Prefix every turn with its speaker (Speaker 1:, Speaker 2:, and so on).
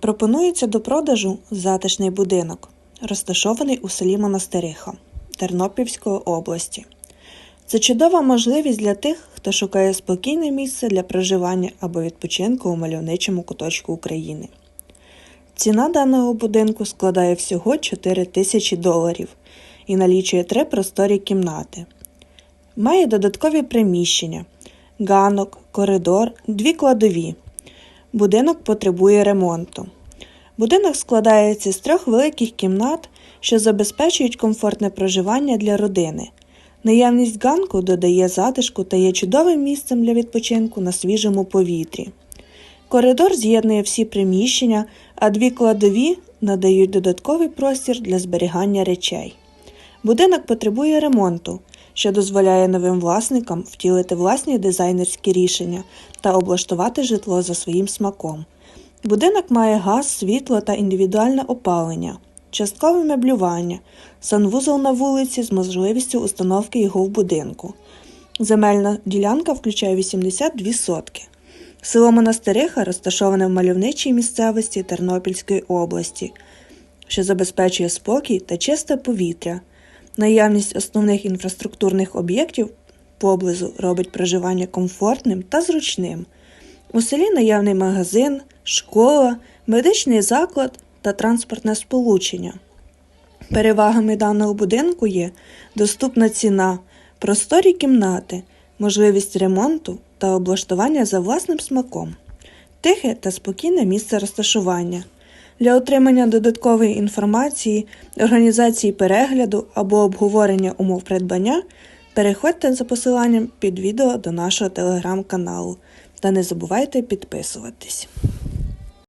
Speaker 1: Пропонується до продажу затишний будинок, розташований у селі Монастириха Тернопільської області. Це чудова можливість для тих, хто шукає спокійне місце для проживання або відпочинку у мальовничому куточку України. Ціна даного будинку складає всього 4 тисячі доларів і налічує три просторі кімнати. Має додаткові приміщення, ганок, коридор, дві кладові. Будинок потребує ремонту. Будинок складається з трьох великих кімнат, що забезпечують комфортне проживання для родини. Наявність ганку додає затишку та є чудовим місцем для відпочинку на свіжому повітрі. Коридор з'єднує всі приміщення, а дві кладові надають додатковий простір для зберігання речей. Будинок потребує ремонту, що дозволяє новим власникам втілити власні дизайнерські рішення та облаштувати житло за своїм смаком. Будинок має газ, світло та індивідуальне опалення, часткове меблювання, санвузол на вулиці з можливістю установки його в будинку. Земельна ділянка включає 82 сотки. Село Монастириха розташоване в мальовничій місцевості Тернопільської області, що забезпечує спокій та чисте повітря. Наявність основних інфраструктурних об'єктів поблизу робить проживання комфортним та зручним. У селі наявний магазин, школа, медичний заклад та транспортне сполучення. Перевагами даного будинку є доступна ціна, просторі кімнати, можливість ремонту та облаштування за власним смаком, тихе та спокійне місце розташування. Для отримання додаткової інформації, організації перегляду або обговорення умов придбання переходьте за посиланням під відео до нашого телеграм-каналу та не забувайте підписуватись.